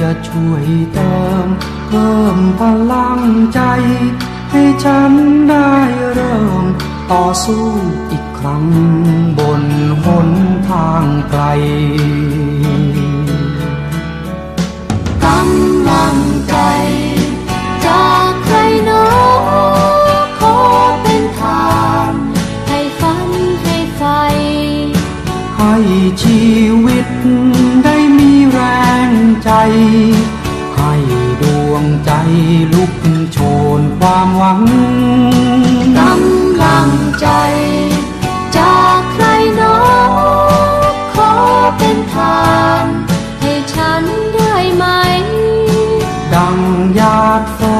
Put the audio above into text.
จะช่วยเติม เพิ่มพลังใจ ให้ฉันได้เริ่ม ต่อสู้อีกครั้งบนหนทางไกลกำลังใจ จากใครหนอขอเป็นทางให้ฝันให้ไฟ ให้ชีวิต ลุกโชนความหวังกำลังใจ จากใครน้อขอเป็นทาน ให้ฉันได้ไหม ดังยาดฝน